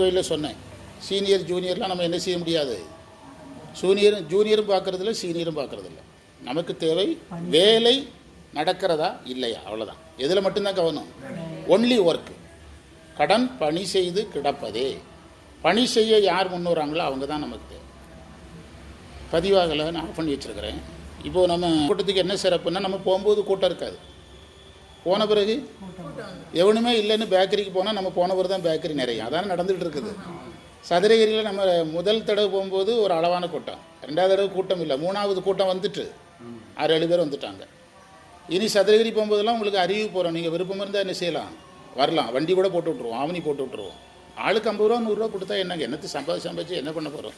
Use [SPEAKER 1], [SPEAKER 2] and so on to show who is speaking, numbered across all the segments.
[SPEAKER 1] கோயிலில் சொன்னேன். சீனியர் ஜூனியர்லாம் நம்ம என்ன செய்ய முடியாது? சூனியர் ஜூனியரும் பார்க்கறதில்ல சீனியரும் பார்க்கறதில்ல. நமக்கு தேவை வேலை நடக்கிறதா இல்லையா? அவ்வளோதான் எதில் மட்டும்தான் கவனம்? ஒன்லி ஒர்க் கடன் பணி செய்து கிடப்பதே. பணி செய்ய யார் முன்னுறாங்களோ அவங்க தான் நமக்கு தேவை. பதிவாகலை நான் ஆஃப் பண்ணி வச்சுருக்கிறேன். இப்போது நம்ம கூட்டத்துக்கு என்ன சிறப்புன்னா நம்ம போகும்போது கூட்டம் இருக்காது. போன பிறகு எவனுமே இல்லைன்னு பேக்கரிக்கு போனால் நம்ம போன பிறகு தான் பேக்கரி நிறைய. அதான் நடந்துகிட்டு இருக்குது. சதுரகிரியில் நம்ம முதல் தடவை போகும்போது ஒரு அளவான கூட்டம். ரெண்டாவது தடவை கூட்டம் இல்லை. மூணாவது கூட்டம் வந்துட்டு ஆறு ஏழு பேர் வந்துட்டாங்க. இனி சதுரகிரி போகும்போதெல்லாம் உங்களுக்கு அறிவு போகிறோம் நீங்கள் விருப்பம் இருந்தால் என்ன செய்யலாம்? வரலாம். வண்டி கூட போட்டு விட்ருவோம் ஆவணி போட்டு விட்ருவோம் ஆளுக்கு ஐம்பது ரூபா நூறுரூவா கொடுத்தா என்னங்க? என்னத்து சம்பாதி சம்பாதிச்சு என்ன பண்ண போகிறோம்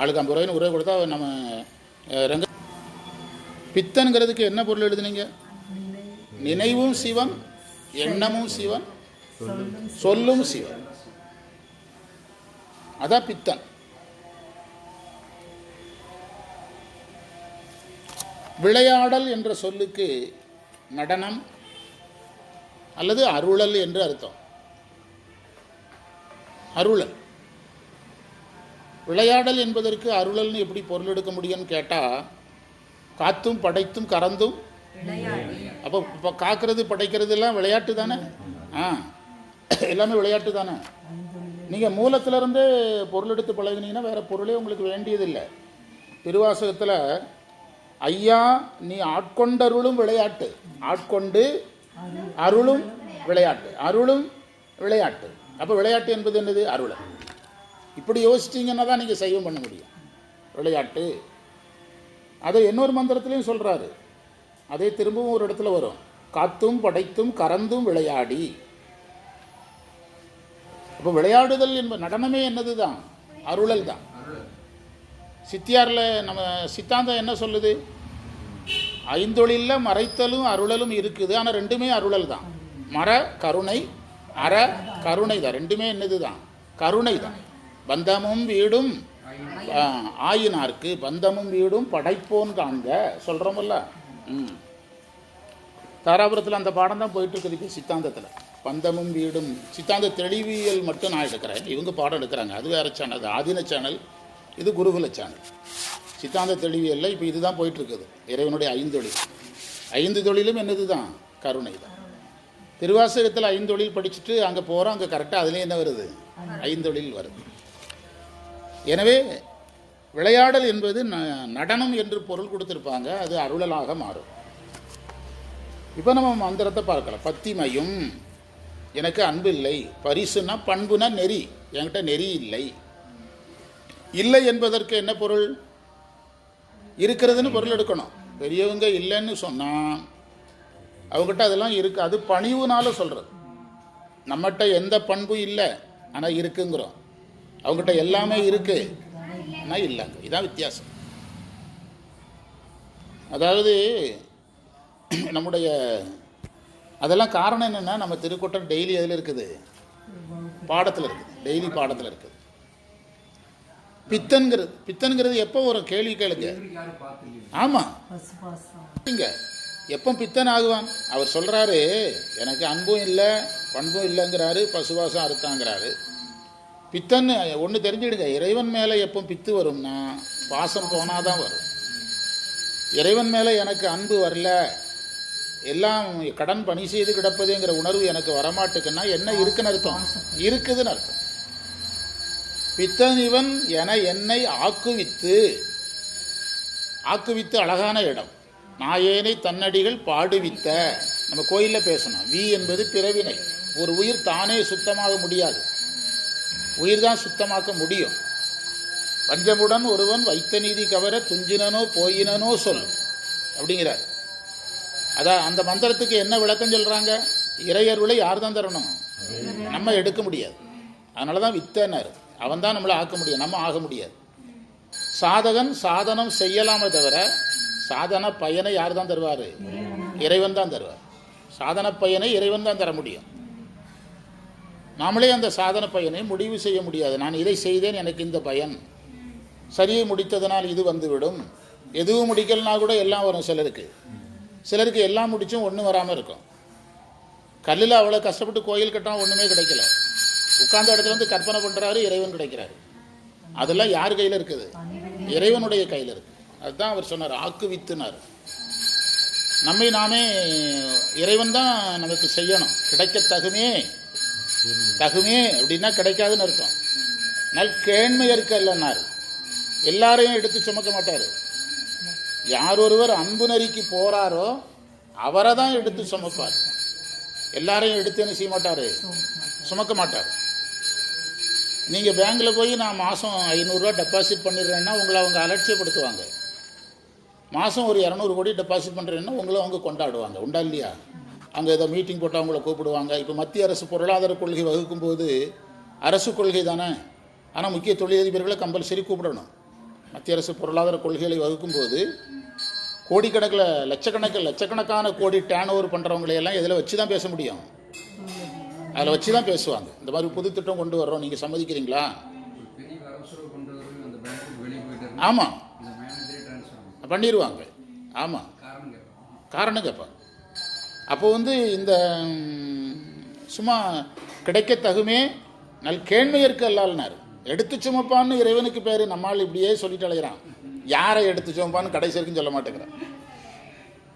[SPEAKER 1] ஆளுக்கு ஐம்பது ரூபாய் நூறுரூவா கொடுத்தா நம்ம ரங்க பித்தன்கிறதுக்கு என்ன பொருள் எழுதுனீங்க? நினைவும் சிவன் எண்ணமும் சிவன் சொல்லும் சிவன் அதான் பித்தன். விளையாடல் என்ற சொல்லுக்கு நடனம் அல்லது அருளல் என்று அர்த்தம். அருளல். விளையாடல் என்பதற்கு அருளல்னு எப்படி பொருள் எடுக்க முடியும்னு கேட்டால் காத்தும் படைத்தும் கறந்தும் அப்போ இப்போ காக்கிறது படைக்கிறது எல்லாம் விளையாட்டு தானே? ஆ. எல்லாமே விளையாட்டு தானே? நீங்கள் மூலத்திலிருந்தே பொருள் எடுத்து பழகினீங்கன்னா வேறு பொருளே உங்களுக்கு வேண்டியதில்லை. திருவாசகத்தில் ஐயா நீ ஆட்கொண்டருளும் விளையாட்டு. ஆட்கொண்டு அருளும் விளையாட்டு. அருளும் விளையாட்டு. அப்போ விளையாட்டு என்பது என்னது? அருளை. இப்படி யோசிச்சிங்கன்னா தான் நீங்கள் சைவம் பண்ண முடியும். விளையாட்டு. அதை இன்னொரு மந்திரத்திலையும் சொல்கிறாரு அதே திரும்பவும் ஒரு இடத்துல வரும். காத்தும் படைத்தும் கறந்தும் விளையாடி. இப்போ விளையாடுதல் என்ப நடனமே என்னது தான் அருளல் தான். சித்தியாரில் நம்ம சித்தாந்தம் என்ன சொல்லுது? ஐந்தொழிலில் மறைத்தலும் அருளலும் இருக்குது. ஆனால் ரெண்டுமே அருளல் தான். மர கருணை அற கருணை தான். ரெண்டுமே என்னது தான் கருணை தான். பந்தமும் வீடும் ஆயினார்க்கு. பந்தமும் வீடும் படைப்போன் காண்க. சொல்கிறோமல்ல தாராபுரத்தில் அந்த பாடம் தான் போயிட்டு இருக்குது இப்போ சித்தாந்தத்தில். பந்தமும் வீடும் சித்தாந்த தெளிவியல் மட்டும் நான் எடுக்கிறேன். இவங்க பாடம் எடுக்கிறாங்க. அது வேறு சேனல் அது ஆதீன சேனல் இது குருகுல சேனல் சித்தாந்த தெளிவியலில் இப்போ இதுதான் போயிட்டுருக்குது. இறைவனுடைய ஐந்தொழில். ஐந்து தொழிலும் என்னது தான் கருணை தான் திருவாசகத்தில் ஐந்தொழில் படிச்சுட்டு அங்கே போகிறோம் அங்கே கரெக்டாக அதுலேயும் என்ன வருது? ஐந்தொழில் வருது. எனவே விளையாடல் என்பது ந- நடனம் என்று பொருள் கொடுத்துருப்பாங்க அது அருளலாக மாறும். இப்போ நம்ம மந்திரத்தை பார்க்கலாம். பத்திமையும் எனக்கு அன்பு இல்லை பரிசுனா பண்புனா நெறி. என்கிட்ட நெறி இல்லை. இல்லை என்பதற்கு என்ன பொருள்? இருக்கிறதுன்னு பொருள் எடுக்கணும். பெரியவங்க இல்லைன்னு சொன்னால் அவங்ககிட்ட அதெல்லாம் இருக்கு. அது பணிவுனால சொல்கிறது நம்மகிட்ட எந்த பண்பும் இல்லை. ஆனால் இருக்குங்கிறோம். அவங்ககிட்ட எல்லாமே இருக்குது ஆனால் இல்லைங்க இதான் வித்தியாசம். அதாவது நம்முடைய அதெல்லாம் காரணம் என்னென்னா நம்ம திருக்கூட்டம் டெய்லி அதில் இருக்குது? பாடத்தில் இருக்குது. டெய்லி பாடத்தில் இருக்குது. பித்தன்கிறது பித்தன்கிறது எப்போ ஒரு கேள்வி கேளுங்க. ஆமாம் இங்க எப்போ பித்தன் ஆகுவான்? அவர் சொல்றாரு எனக்கு அன்பும் இல்லை பண்பும் இல்லைங்கிறாரு பசுவாசம் அறுத்தாங்கிறாரு. பித்தன்னு ஒன்று தெரிஞ்சிடுங்க இறைவன் மேலே எப்போ பித்து வரும்னா பாசம் போனாதான் வரும். இறைவன் மேலே எனக்கு அன்பு வரல எல்லாம் கடன் பணி செய்து கிடப்பதுங்கிற உணர்வு எனக்கு வரமாட்டுக்குன்னா என்ன இருக்குன்னு அர்த்தம்? இருக்குதுன்னு அர்த்தம். பித்தன் இவன் என என்னை ஆக்குவித்து ஆக்குவித்து அழகான இடம். நாயேனை தன்னடிகள் பாடுவித்த நம்ம கோயிலில் பேசணும். வி என்பது பிறவினை. ஒரு உயிர் தானே சுத்தமாக முடியாது. உயிர் தான் சுத்தமாக்க முடியும். பஞ்சமுடன் ஒருவன் வைத்த நீதி கவர துஞ்சினனோ போயினனோ சொல் அப்படிங்கிறார். அதான் அந்த மந்திரத்துக்கு என்ன விளக்கம் சொல்றாங்க? இறையருளை யார் தான் தரணும்? நம்ம எடுக்க முடியாது. அதனால தான் வித்தனர். அவன் தான் நம்மளை ஆக்க முடியும். நம்ம ஆக முடியாது. சாதகன் சாதனம் செய்யலாமே தவிர சாதன பயனை யார் தான் தருவார்? இறைவன் தான் தருவார். சாதன பயனை இறைவன் தான் தர முடியும். நாமளே அந்த சாதன பயனை முடிவு செய்ய முடியாது. நான் இதை செய்தேன் எனக்கு இந்த பயன். சரியை முடித்ததனால் இது வந்துவிடும். எதுவும் முடிக்கலனா கூட எல்லாம் வரும் சிலருக்கு. சிலருக்கு எல்லாம் முடிச்சும் ஒன்றும் வராமல் இருக்கும். கல்லில் அவ்வளோ கஷ்டப்பட்டு கோயில் கட்டினா ஒன்றுமே கிடைக்கல. உட்கார்ந்த இடத்துல வந்து கற்பனை பண்ணுறாரு இறைவன் கிடைக்கிறாரு. அதெல்லாம் யார் கையில் இருக்குது? இறைவனுடைய கையில் இருக்கு. அதுதான் அவர் சொன்னார் ஆக்குவித்துனார் நம்மை நாமே இறைவன் தான் நமக்கு செய்யணும். கிடைக்க தகுமே தகுமே அப்படின்னா கிடைக்காதுன்னு அர்த்தம். நல் கேண்மை இருக்க இல்லைன்னாரு. எல்லாரையும் எடுத்து சுமக்க மாட்டார். யார் ஒருவர் அன்பு நெறிக்கு போறாரோ அவரை தான் எடுத்து சுமப்பார். எல்லாரையும் எடுத்து என்ன செய்ய மாட்டார்? சுமக்க மாட்டார். நீங்கள் பேங்க்கில் போய் நான் மாதம் ஐநூறுரூவா டெபாசிட் பண்ணிடுறேன்னா உங்களை அவங்க அலட்சியப்படுத்துவாங்க. மாதம் ஒரு இரநூறு கோடி டெபாசிட் பண்ணுறேன்னா உங்களை அவங்க கொண்டாடுவாங்க. உண்டா இல்லையா? அங்கே ஏதோ மீட்டிங் போட்டால் அவங்கள கூப்பிடுவாங்க. இப்போ மத்திய அரசு பொருளாதார கொள்கை வகுக்கும் போது அரசு கொள்கை தானே? ஆனால் முக்கிய தொழிலதிபர்களை கம்பல்சரி கூப்பிடணும். மத்திய அரசு பொருளாதார கொள்கைகளை வகுக்கும் போது கோடிக்கணக்கில் லட்சக்கணக்கில் லட்சக்கணக்கான கோடி டேன் ஓவர் பண்ணுறவங்களையெல்லாம் இதில் வச்சு தான் பேச முடியும். அதில் வச்சு தான் பேசுவாங்க. இந்த மாதிரி புது திட்டம் கொண்டு வர்றோம். நீங்கள் சம்மதிக்கிறீங்களா? ஆமாம் பண்ணிடுவாங்க ஆமாம்
[SPEAKER 2] காரணம்
[SPEAKER 1] காரணம் கேட்பாங்க அப்போ வந்து இந்த சும்மா கிடைக்க தகுமே நல் கேண்மையற்கு அல்லால்னார் எடுத்து சுமப்பான்னு இறைவனுக்கு பேர் நம்மால் இப்படியே சொல்லிட்டு அலைகிறான் யாரை எடுத்து சுமப்பான்னு கடைசி வரைக்கும் சொல்ல மாட்டேங்கிறான்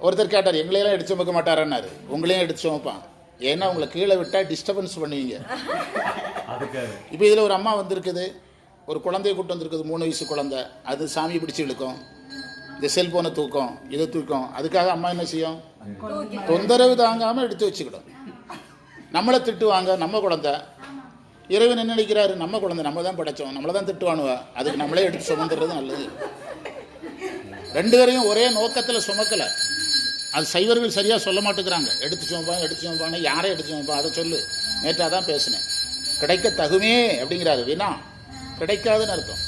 [SPEAKER 1] ஒருத்தர் கேட்டார் எங்களையெல்லாம் எடுத்து சுமக்க மாட்டாரன்னாரு. உங்களையும் எடுத்து சுமப்பான். ஏன்னா உங்களை கீழே விட்டால் டிஸ்டர்பன்ஸ் பண்ணுவீங்க.
[SPEAKER 3] அதுக்காக.
[SPEAKER 1] இப்போ இதில் ஒரு அம்மா வந்திருக்குது. ஒரு குழந்தைய கூட்டு வந்திருக்குது மூணு வயசு குழந்தை. அது சாமி பிடிச்சி இழுக்கும். இந்த செல்போனை தூக்கம் இதை தூக்கம். அதுக்காக அம்மா என்ன செய்யும்? தொந்தரவு தாங்காமல் எடுத்து வச்சுக்கிடும். நம்மளை திட்டுவாங்க நம்ம குழந்தை. இறைவன் என்ன நினைக்கிறாரு? நம்ம குழந்தை நம்ம தான் படைச்சோம் நம்மளை தான் திட்டுவானுவ. அதுக்கு நம்மளே எடுத்து சுமந்துறது நல்லது. ரெண்டு பேரையும் ஒரே நோக்கத்தில் சுமக்கலை. அது சைவர்கள் சரியாக சொல்ல மாட்டேங்கிறாங்க. எடுத்து சுமப்பான் எடுத்து சுமப்பான்னு யாரை எடுத்து சுமப்பான்? அதை சொல்லு. நேற்றாக தான் பேசினேன். கிடைக்க தகுமே அப்படிங்கிறாரு வினா. கிடைக்காதுன்னு அர்த்தம்.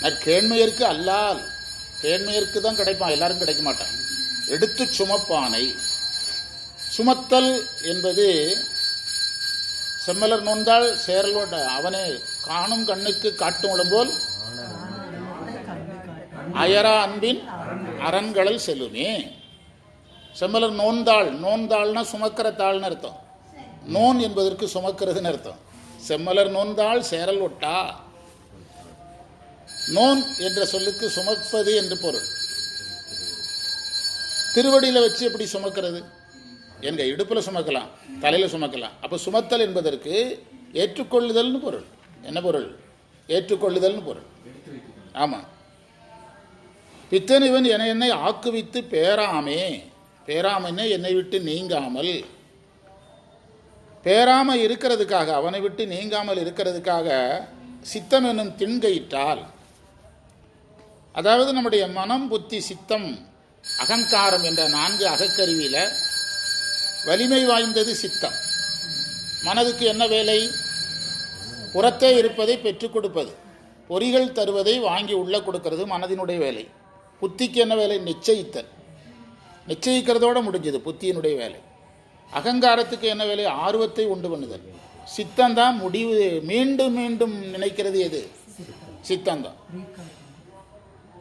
[SPEAKER 1] நான் கேண்மையருக்கு அல்லால். கேண்மையருக்கு தான் கிடைப்பான். எல்லாரும் கிடைக்க மாட்டான் எடுத்து சுமப்பானை. சுமத்தல் என்பது செம்மலர் நோந்தால் சேரலோட அவனை காணும் கண்ணுக்கு காட்டும் உடம்போல் அயரா அன்பின் அரண்களை செல்லுமே. செம்மலர் நோந்தாள் நோந்தாள்னா சுமக்கிற தாள்னு அர்த்தம். நோன் என்பதற்கு சுமக்கிறதுன்னு அர்த்தம். செம்மலர் நோந்தாள் சேரல் ஒட்டா. நோன் என்ற சொல்லுக்கு சுமப்பது என்று பொருள். திருவடியில் வச்சு எப்படி சுமக்கிறது? எங்க இடுப்பில் சுமக்கலாம் தலையில் சுமக்கலாம். அப்போ சுமத்தல் என்பதற்கு ஏற்றுக்கொள்ளுதல்னு பொருள். என்ன பொருள்? ஏற்றுக்கொள்ளுதல்னு பொருள். ஆமாம் பித்தன் இவன் என என்னை ஆக்குவித்து பேராமே. பேராமன்னே என்னை விட்டு நீங்காமல். பேராம இருக்கிறதுக்காக அவனை விட்டு நீங்காமல் இருக்கிறதுக்காக சித்தம் என்னும் திண்கையிட்டால் அதாவது நம்முடைய மனம் புத்தி சித்தம் அகங்காரம் என்ற நான்கு அகக்கருவியில் வலிமை வாய்ந்தது சித்தம். மனதுக்கு என்ன வேலை? புறத்தே இருப்பதை பெற்றுக் கொடுப்பது. பொறிகள் தருவதை வாங்கி உள்ள கொடுக்கிறது மனதினுடைய வேலை. புத்திக்கு என்ன வேலை? நிச்சயித்தல். நிச்சயிக்கிறதோட முடிஞ்சது புத்தியினுடைய வேலை. அகங்காரத்துக்கு என்ன வேலை? ஆர்வத்தை உண்டு பண்ணுதல். சித்தம்தான் முடிவு மீண்டும் மீண்டும் நினைக்கிறது எது? சித்தம்தான்.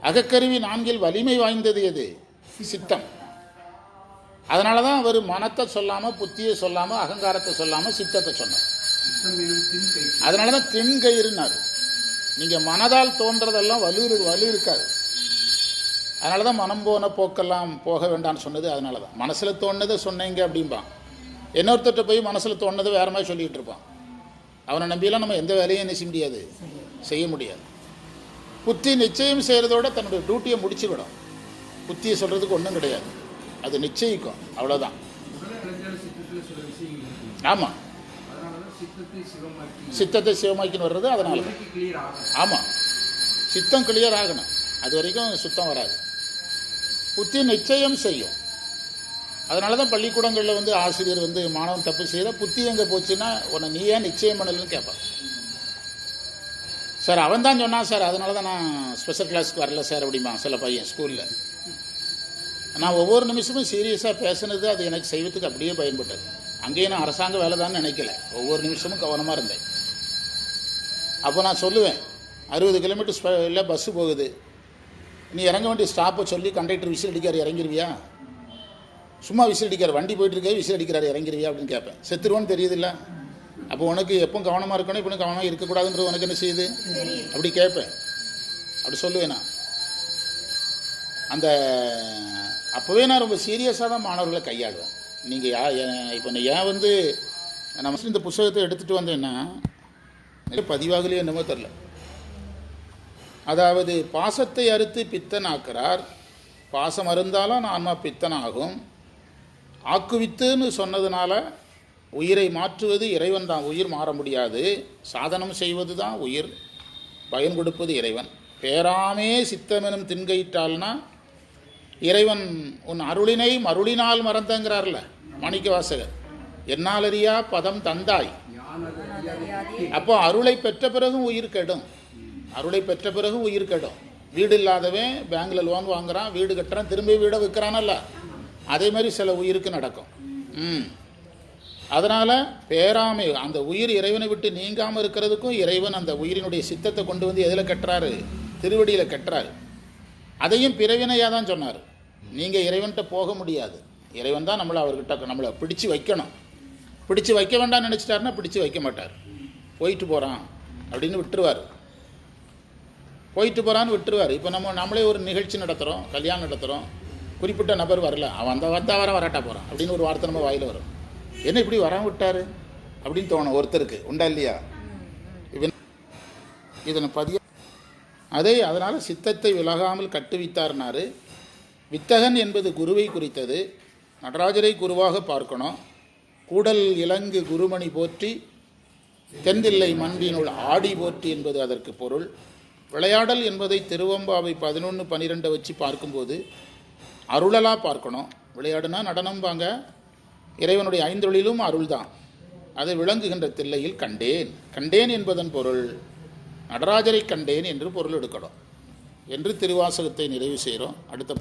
[SPEAKER 1] அகக்கருவி நான்கில் வலிமை வாய்ந்தது எது? சித்தம். அதனால தான் அவர் மனத்தை சொல்லாமல் புத்தியை சொல்லாமல் அகங்காரத்தை சொல்லாமல் சித்தத்தை சொன்னார். அதனால தான் திண்கயிறுனார். நீங்கள் மனதால் தோன்றதெல்லாம் வலு வலு இருக்காது. அதனால தான் மனம் போன போக்கெல்லாம் போக வேண்டாம்னு சொன்னது அதனால தான் மனசில் தோணுனதை சொன்னீங்க அப்படிம்பான் இன்னொருத்தர்கிட்ட போய் மனசில் தோணுனதை வேற மாதிரி சொல்லிகிட்டு இருப்பான். அவனை நம்பியெல்லாம் நம்ம எந்த வேலையும் என்ன செய்ய முடியாது. செய்ய முடியாது. புத்தி நிச்சயம் செய்கிறதோட தன்னுடைய டியூட்டியை முடிச்சுக்கிடும் புத்தியை சொல்கிறதுக்கு ஒன்றும் கிடையாது. அது நிச்சயிக்கும். அவ்வளோதான் ஆமாம்
[SPEAKER 2] சித்தத்தை
[SPEAKER 1] சிவமாக்கின்னு வர்றது அதனால தான். ஆமாம் சித்தம் கிளியர் ஆகணும். அது வரைக்கும் சுத்தம் வராது. புத்தி நிச்சயம் செய்யும். அதனால தான் பள்ளிக்கூடங்களில் வந்து ஆசிரியர் வந்து மாணவன் தப்பு செய்தால் புத்தி எங்கே போச்சுன்னா உன்னை நீ ஏன் நிச்சயம் பண்ணலன்னு கேட்பான். சார் அவன் தான் சொன்னான் சார். அதனால தான் நான் ஸ்பெஷல் கிளாஸ்க்கு வரல சார் அப்படிமா சில பையன் ஸ்கூலில் நான் ஒவ்வொரு நிமிஷமும் சீரியஸாக பேசுனது அது எனக்கு செய்வதுக்கு அப்படியே பயன்பட்டது. அங்கேயும் நான் அரசாங்க வேலை தான் நினைக்கல. ஒவ்வொரு நிமிஷமும் கவனமாக இருந்தேன். அப்போ நான் சொல்லுவேன் அறுபது கிலோமீட்டர் ஸ்பீடில் பஸ்ஸு போகுது. நீ இறங்க வேண்டிய ஸ்டாப்பை சொல்லி கண்டக்டர் விசில் அடிக்கார் இறங்கிருவியா? சும்மா விசில் அடிக்கார் வண்டி போயிட்டு இருக்கே விசில் அடிக்கிறார் இறங்கிருவியா அப்படின்னு கேட்பேன் செத்துருவோன்னு தெரியுதுல்ல? அப்போ உனக்கு எப்போ கவனமாக இருக்கணும் இப்போ கவனமாக இருக்கக்கூடாதுன்றது உனக்கு என்ன செய்யுது? அப்படி கேட்பேன் அப்படி சொல்லுவேன் நான். அந்த அப்போவே நான் ரொம்ப சீரியஸாக தான் மாணவர்களை கையாளுவேன். நீங்கள் யா இப்போ ஏன் வந்து நம்ம இந்த புஸ்தகத்தை எடுத்துகிட்டு வந்தேன்னா பதிவாகலையே என்னமோ தெரில அதாவது பாசத்தை அறுத்து பித்தன் ஆக்கிறார் பாசம் அருந்தாலும் ஆன்மா பித்தன் ஆகும் ஆக்குவித்துன்னு சொன்னதுனால உயிரை மாற்றுவது இறைவன் தான். உயிர் மாற முடியாது. சாதனம் செய்வது தான் உயிர். பயன் கொடுப்பது இறைவன். பேராமே சித்தமெனும் தின்கையிட்டால்னா இறைவன் உன் அருளினை மருளினால் மறந்தங்கிறார்ல மாணிக்க வாசகர் என்னால் அறியா பதம் தந்தாய். அப்போ அருளை பெற்ற பிறகும் உயிர் கெடும். அருளை பெற்ற பிறகும் உயிர் கெடும். வீடு இல்லாதவன் பேங்கில் லோன் வாங்குறான் வீடு கட்டுறான் திரும்பி வீடை விற்கிறானல்ல அதே மாதிரி சில உயிருக்கு நடக்கும். ம். அதனால் பேராமை அந்த உயிர் இறைவனை விட்டு நீங்காமல் இருக்கிறதுக்கும் இறைவன் அந்த உயிரினுடைய சித்தத்தை கொண்டு வந்து எதில் கட்டுறாரு? திருவடியில் கட்டுறாரு. அதையும் பிறவினையாக தான் சொன்னார். நீங்கள் இறைவன்கிட்ட போக முடியாது. இறைவன் தான் நம்மளை அவர்கிட்ட நம்மளை பிடிச்சு வைக்கணும். பிடிச்சு வைக்க வேண்டாம்னு நினச்சிட்டாருன்னா பிடிச்சு வைக்க மாட்டார். போயிட்டு போகிறான் அப்படின்னு விட்டுருவார். போயிட்டு போகிறான்னு விட்டுருவார். இப்போ நம்ம நம்மளே ஒரு நிகழ்ச்சி நடத்துகிறோம் கல்யாணம் நடத்துகிறோம் குறிப்பிட்ட நபர் வரல. அவன் அந்த வந்தா வர வராட்டா போகிறான் அப்படின்னு ஒரு வார்த்தை நம்ம வாயில் வரும். என்ன இப்படி வராம விட்டாரு? அப்படின்னு தோணும் ஒருத்தருக்கு. உண்டா இல்லையா? இதனை பதிய அதை அதனால் சித்தத்தை விலகாமல் கட்டுவித்தார்னாரு. வித்தகன் என்பது குருவை குறித்தது. நடராஜரை குருவாக பார்க்கணும். கூடல் இலங்கு குருமணி போற்றி தென்தில்லை மன்றினுள் ஆடி போற்றி என்பது அதற்கு பொருள். விளையாடல் என்பதை திருவம்பாவை பதினொன்று பன்னிரெண்டை வச்சு பார்க்கும்போது அருளலாக பார்க்கணும். விளையாடுனா நடனம் வாங்க. இறைவனுடைய ஐந்தொழிலும் அருள்தான். அதை விளங்குகின்ற தில்லையில் கண்டேன். கண்டேன் என்பதன் பொருள். நடராஜரை கண்டேன் என்று பொருள் எடுக்கணும். என்று திருவாசகத்தை நிறைவு செய்கிறோம். அடுத்த